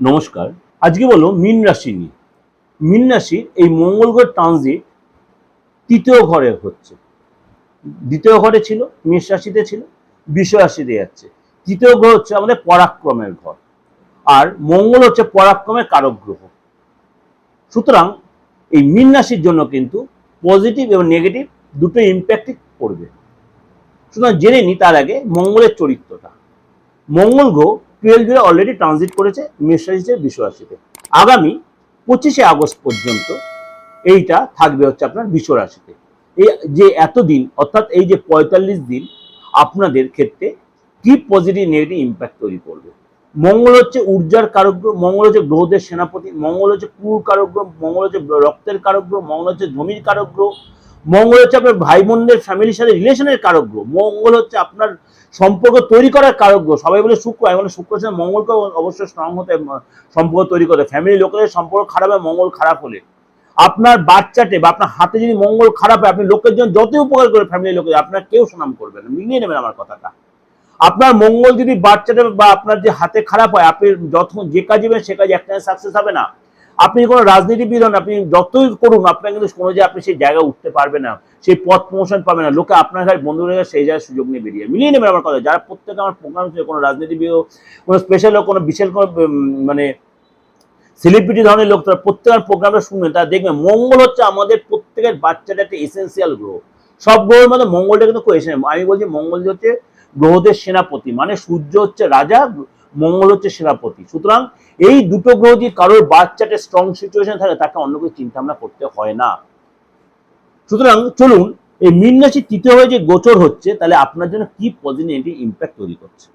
নমস্কার। আজকে বলো মীন রাশি নিয়ে। মীন রাশির এই মঙ্গল গ্রহ ট্রানজিট তৃতীয় ঘরে হচ্ছে। দ্বিতীয় ঘরে ছিল, মেষ রাশিতে ছিল, বিষ রাশিতে যাচ্ছে। তৃতীয় গ্রহ হচ্ছে আমাদের পরাক্রমের ঘর। আর মঙ্গল হচ্ছে পরাক্রমের কারক গ্রহ। সুতরাং এই মীন রাশির জন্য কিন্তু পজিটিভ এবং নেগেটিভ দুটো ইম্প্যাক্টই পড়বে। সুতরাং জেনে নি তার আগে মঙ্গলের চরিত্রটা। মঙ্গল গ্রহ টুয়েলভ জুড়ে অলরেডি ট্রানজিট করেছে মেষ রাশিতে বিষ রাশিতে আগামী পঁচিশে আগস্ট পর্যন্ত এইটা থাকবে হচ্ছে আপনার বিষ রাশিতে এই যে এতদিন, অর্থাৎ এই যে পঁয়তাল্লিশ দিন, আপনাদের ক্ষেত্রে কি পজিটিভ নেগেটিভ ইম্প্যাক্ট তৈরি করবে? মঙ্গল হচ্ছে ঊর্জার কারক গ্রহ, মঙ্গল হচ্ছে গ্রহদের সেনাপতি, মঙ্গল হচ্ছে কুর কারক গ্রহ, মঙ্গল হচ্ছে রক্তের কারক গ্রহ, মঙ্গল হচ্ছে জমির কারক গ্রহ মঙ্গল হচ্ছে আপনার ভাই বোনদের ফ্যামিলির সাথে রিলেশনের কারক মঙ্গল হচ্ছে আপনার সম্পর্ক তৈরি করার কারক সবাই বলে শুক্র বলে শুক্র সাথে মঙ্গলকে অবশ্যই স্ট্রং হতে সম্পর্ক তৈরি করতে। ফ্যামিলি লোকেদের সম্পর্ক খারাপ হয়, মঙ্গল খারাপ হলে। আপনার বাচ্চাটে বা আপনার হাতে যদি মঙ্গল খারাপ হয়, আপনি লোকের জন্য যতই উপকার করে ফ্যামিলির লোকের, আপনার কেউ সুনাম করবে না। মিলিয়ে নেবেন আমার কথাটা। আপনার মঙ্গল যদি বাচ্চাটা বা আপনার যে হাতে খারাপ হয়, আপনি যত যে কাজে সে কাজে একটা সাকসেস হবে না। আপনি কোনো রাজনীতিবিদ হন, আপনি যতই করুন, আপনার কিন্তু কোনো যে আপনি সেই জায়গায় উঠতে পারবে না, সেই পথ প্রমোশন পাবে না। লোকে আপনার কাছে বন্ধুদের কাছে সেই জায়গায় সুযোগ নিয়ে বেরিয়ে মিলিয়ে নেবেন আমার কথা। যারা প্রত্যেকে আমার প্রোগ্রাম ছিল কোনো রাজনীতিবিদ কোনো স্পেশাল কোনো বিশেষ কোনো মানে সেলিব্রিটি ধরনের লোক, তারা প্রত্যেকের প্রোগ্রামটা শুনবেন, তারা দেখবেন মঙ্গল হচ্ছে আমাদের প্রত্যেকের বাচ্চাটা একটা এসেন্সিয়াল গ্রহ। সব গ্রহের মধ্যে মঙ্গলটা কিন্তু। আমি বলছি মঙ্গল হচ্ছে গ্রহদের সেনাপতি মানে সূর্য হচ্ছে রাজা মঙ্গল হচ্ছে সেনাপতি। সুতরাং এই দুটো গ্রহ যদি কারোর বাচ্চাটা স্ট্রং সিচুয়েশন থাকে, তাকে অন্য কিছু চিন্তা ভাবনা করতে হয় না। সুতরাং চলুন, এই মীন রাশি তৃতীয় হয়ে যে গোচর হচ্ছে, তাহলে আপনার জন্য কি পজিটিভ ইম্প্যাক্ট তৈরি করছে?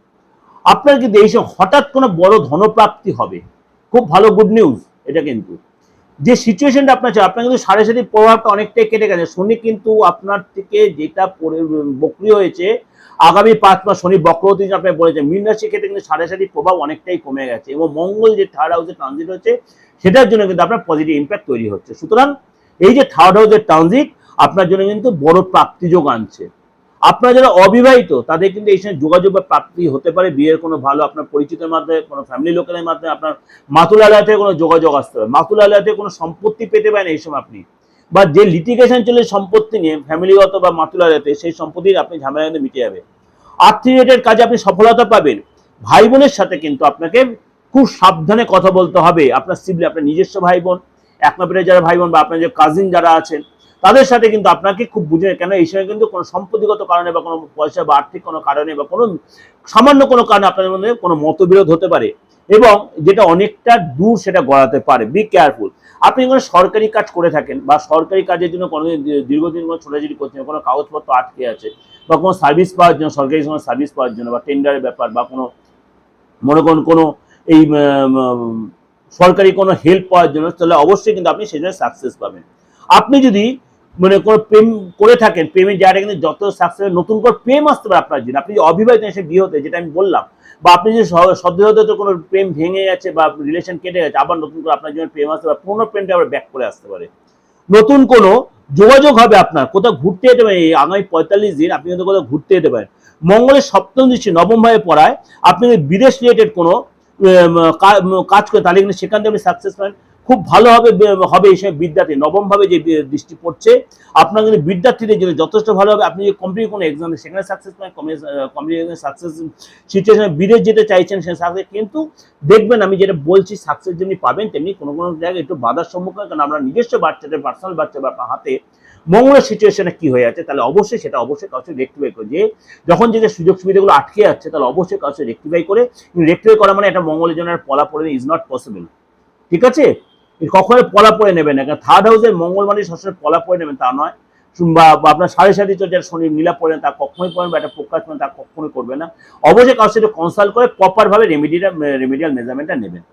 আপনার কিন্তু এই সময় হঠাৎ কোনো বড় ধনপ্রাপ্তি হবে, খুব ভালো গুড নিউজ এটা কিন্তু। যে সিচুয়েশনটা আপনার চাই আপনার কিন্তু সাড়ে সাথে প্রভাবটা অনেকটাই কেটে গেছে। শনি কিন্তু আপনার থেকে যেটা বক্রি হয়েছে, আগামী পাঁচ মাস শনি বক্রবর্তী যে আপনি বলেছেন মীন রাশির ক্ষেত্রে কিন্তু সাড়ে সাথে প্রভাব অনেকটাই কমে গেছে এবং মঙ্গল যে থার্ড হাউসে ট্রানজিট হচ্ছে, সেটার জন্য কিন্তু আপনার পজিটিভ ইম্প্যাক্ট তৈরি হচ্ছে। সুতরাং এই যে থার্ড হাউসের ট্রানজিট আপনার জন্য কিন্তু বড় প্রাপ্তিযোগ আনছে। আপনারা যারা অবিবাহিত, তাদের কিন্তু এই সময় যোগাযোগ বা প্রাপ্তি হতে পারে, বিয়ের কোনো ভালো আপনার পরিচিতের মাধ্যমে, কোনো ফ্যামিলি লোকের মাধ্যমে আপনার মাতুলালয় থেকে কোনো যোগাযোগ আসতে পারে। মাতুলালয় থেকে কোনো সম্পত্তি পেতে পারেন এই সময় আপনি। বা যে লিটিগেশন চলে সম্পত্তি নিয়ে ফ্যামিলিগত বা মাতুল মাতুলালয়তে, সেই সম্পত্তির আপনি ঝামেলা কিন্তু মিটে যাবে। আর্থিক রিলেটেড কাজে আপনি সফলতা পাবেন। ভাই বোনের সাথে কিন্তু আপনাকে খুব সাবধানে কথা বলতে হবে। আপনার সিবলি আপনার নিজস্ব ভাই বোন এক মাপের যারা ভাই বোন বা আপনার যে কাজিন যারা আছেন তাদের সাথে কিন্তু আপনাকে খুব বুঝে কেন এই সময় কিন্তু কোনো সম্পত্তিগত কারণে বা কোনো পয়সা বা আর্থিক কোনো কারণে বা কোনো সামান্য কোনো কারণে আপনাদের মধ্যে কোনো মতবিরোধ হতে পারে এবং যেটা অনেকটা দূর সেটা গড়াতে পারে। বি কেয়ারফুল আপনি কোনো সরকারি কাজ করে থাকেন বা সরকারি কাজের জন্য কোনো দীর্ঘদিন কোনো ছোটাছুটি করছেন, কোনো কাগজপত্র আটকে আছে বা কোনো সার্ভিস পাওয়ার জন্য, সরকারি কোনো সার্ভিস পাওয়ার জন্য বা টেন্ডারের ব্যাপার বা কোনো মনে করুন কোনো এই সরকারি কোনো হেল্প পাওয়ার জন্য, তাহলে অবশ্যই কিন্তু আপনি সেজন্য সাকসেস পাবেন। আপনি যদি মানে কোনো প্রেম করে থাকেন, প্রেমের জায়গাটা কিন্তু যত সাকসেস নতুন করে প্রেম আসতে পারে আপনার জন্য আপনি যদি অবিবাহিত এসে বিয়ে হতে, যেটা আমি বললাম, বা আপনি যদি সদ্যহতে কোনো প্রেম ভেঙে গেছে বা রিলেশন কেটে গেছে, আবার নতুন করে আপনার জন্য প্রেম আসতে পারে, পুরোনো প্রেমটা আবার ব্যাক করে আসতে পারে। নতুন কোনো যোগাযোগ হবে আপনার, কোথাও ঘুরতে যেতে পারেন, এই আগামী পঁয়তাল্লিশ দিন আপনি কিন্তু কোথাও ঘুরতে যেতে পারেন। মঙ্গলের সপ্তম দৃষ্টি নবম ভাবে পড়ায়, আপনি বিদেশ রিলেটেড কোনো কাজ করে, তাহলে কিন্তু সেখান থেকে আপনি সাকসেস পাবেন। খুব ভালোভাবে হবে এই সময় বিদ্যার্থী। নবম ভাবে যে দৃষ্টি পড়ছে, আপনার কিন্তু বিদ্যার্থীদের জন্য যথেষ্ট ভালো হবে। আপনি যে কম্পিটিভ কোনো এক্সাম সেখানে সাকসেস পাবেন কম্পিটিভ সাকসেস সিচুয়েশনে বিদেশ যেতে চাইছেন, সে সাকসেস কিন্তু দেখবেন, আমি যেটা বলছি সাকসেস যেমনি পাবেন, তেমনি কোনো কোনো জায়গায় একটু বাধার সম্মুখীন কারণ আমরা নিজস্ব বাচ্চাদের পার্সোনাল বাচ্চা, বা হাতে মঙ্গলের সিচুয়েশনে কি হয়ে আছে, তাহলে অবশ্যই সেটা অবশ্যই কাউকে রেক্টিফাই করে। যে যখন যে যে সুযোগ সুবিধাগুলো আটকে যাচ্ছে, তাহলে অবশ্যই কাউকে রেক্টিফাই করে। রেক্টিফাই করা মানে একটা মঙ্গলের জন্য পলা পড়ে ইজ নট পসিবল ঠিক আছে? কখনো পলা পড়ে নেবেন না। থার্ড হাউসের মঙ্গল মানে সবসময় পলা পড়ে নেবেন তা নয়। বা আপনার সাড়ে সাথে যারা শনি নীলা পড়েন তা কখনোই পড়েন বা একটা প্রকাশ করেন তা কখনোই করবে না। অবশ্যই কারোর সাথে কনসাল্ট করে প্রপারভাবে রেমিডিটা রেমিডিয়াল মেজারমেন্টটা নেবেন।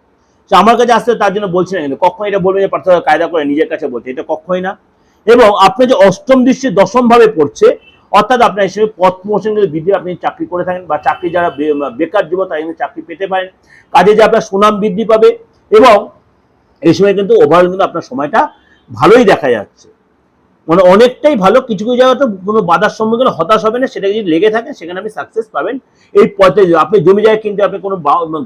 তো আমার কাছে আসতে তার জন্য বলছি না কিন্তু কখনো এটা বলবেন যে পার্থক্য কায়দা করে নিজের কাছে বলছে, এটা কখনোই না। এবং আপনি যে অষ্টম দৃষ্টি দশমভাবে পড়ছে, অর্থাৎ আপনার হিসেবে পথ প্রমোশন বৃদ্ধি আপনি চাকরি করে থাকেন, বা চাকরি যারা বেকার যুবক তারা চাকরি পেতে পারেন। কাজে যে আপনার সুনাম বৃদ্ধি পাবে এবং এই সময় কিন্তু ওভারঅল কিন্তু আপনার সময়টা ভালোই দেখা যাচ্ছে। মানে অনেকটাই ভালো, কিছু কিছু জায়গা তো কোনো বাধার সম্মুখীন হতাশ হবে না, সেটা যদি লেগে থাকে সেখানে আপনি সাকসেস পাবেন। এই পঁয়তাল্লিশ আপনি জমি জায়গা কিনতে, আপনি কোনো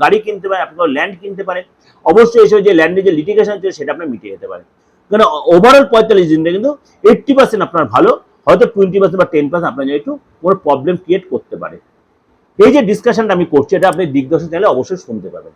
গাড়ি কিনতে পারেন, আপনি কোনো ল্যান্ড কিনতে পারেন, অবশ্যই এসে যে ল্যান্ডের যে লিটিগেশন ছিল সেটা আপনি মিটিয়ে যেতে পারেন। কারণ ওভারঅল পঁয়তাল্লিশ দিনটা কিন্তু এইট্টি পার্সেন্ট আপনার ভালো, হয়তো টোয়েন্টি পার্সেন্ট বা টেন পার্সেন্ট আপনার একটু কোনো প্রবলেম ক্রিয়েট করতে পারে। এই যে ডিসকাশনটা আমি করছি, এটা আপনি দিগদর্শন চ্যানেলে অবশ্যই শুনতে পাবেন।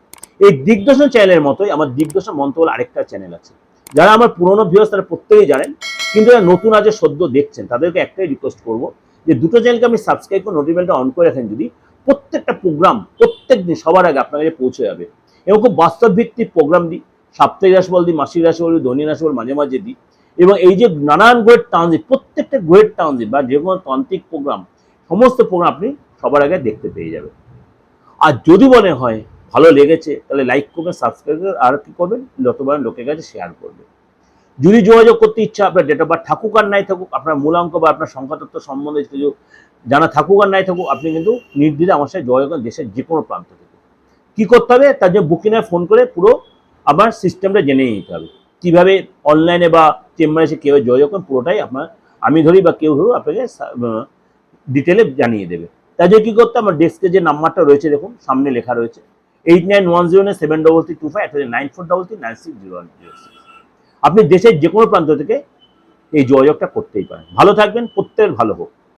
এই দিগদর্শন চ্যানেলের মতোই আমার দিগদর্শন মন্ত্র বলে আরেকটা চ্যানেল আছে। যারা আমার পুরোনো ভিউস তারা প্রত্যেকেই জানেন, কিন্তু যারা নতুন আজ সদ্য দেখছেন, তাদেরকে একটাই রিকোয়েস্ট করব যে দুটো চ্যানেলকে আপনি সাবস্ক্রাইব করে নোটিফিকেশনটা অন করে রাখেন যদি প্রত্যেকটা প্রোগ্রাম প্রত্যেক দিন সবার আগে আপনার কাছে পৌঁছে যাবে। এবং খুব বাস্তব ভিত্তিক প্রোগ্রাম দিই, সাপ্তাহিক রাশিফল দিই, মাসিক রাশিফল দিই দৈনিক রাশিফল মাঝে মাঝে দিই। এবং এই যে নানান গ্রেড ট্রানজিট প্রত্যেকটা গ্রেড ট্রানজিট বা যে কোনো তান্ত্রিক প্রোগ্রাম সমস্ত প্রোগ্রাম আপনি সবার আগে দেখতে পেয়ে যাবেন। আর যদি মনে হয় ভালো লেগেছে, তাহলে লাইক করবেন সাবস্ক্রাইব আর কি করবেন? যতবার লোকের কাছে শেয়ার করবেন। যদি যোগাযোগ করতে ইচ্ছা আপনার ডেট অফ বার্থ থাকুক আর নাই থাকুক, আপনার মূলাঙ্ক বা আপনার সংখ্যাতত্ত্ব সম্বন্ধে কিছু জানা থাকুক আর নাই থাকুক, আপনি কিন্তু নির্দ্বিধে আমার সাথে যোগাযোগ করেন দেশের যে কোনো প্রান্ত থেকে। কী করতে হবে? তার জন্য বুকিংয়ে ফোন করে পুরো আমার সিস্টেমটা জেনে নিতে হবে। কীভাবে অনলাইনে বা চেম্বারে এসে কেউ যোগাযোগ করেন, পুরোটাই আপনার, আমি ধরি বা কেউ ধরো আপনাকে ডিটেলে জানিয়ে দেবে। তাই জন্য কী করতে আমার ডেস্কে যে নাম্বারটা রয়েছে, দেখুন, সামনে লেখা রয়েছে। Eight nine one zero seven double nine four double three nine six one আপনি দেশের যে কোনো প্রান্ত থেকে এই যোগাযোগটা করতেই পারেন। ভালো থাকবেন প্রত্যেকের ভালো হোক।